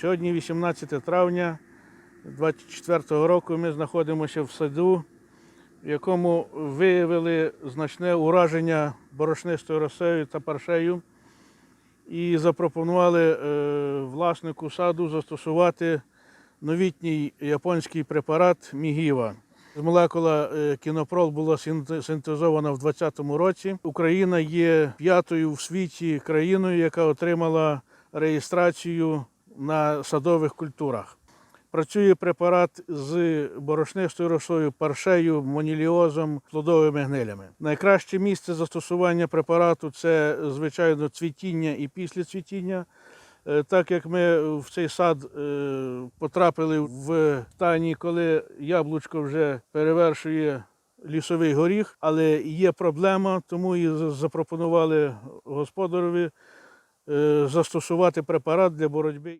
Сьогодні 18 травня 24 року ми знаходимося в саду, в якому виявили значне ураження борошнистою росою та паршею і запропонували е, власнику саду застосувати новітній японський препарат Мігіва. Молекула е, кінопрол була синтезована в 2020 році. Україна є п'ятою в світі країною, яка отримала реєстрацію на садових культурах. Працює препарат з борошнистою росою, паршею, моніліозом, плодовими гнилями. Найкраще місце застосування препарату це, звичайно, цвітіння і після цвітіння. Е, Так як ми в цей сад е, потрапили в стані, коли яблучко вже перевершує лісовий горіх, але є проблема, тому і запропонували господареві е, застосувати препарат для боротьби.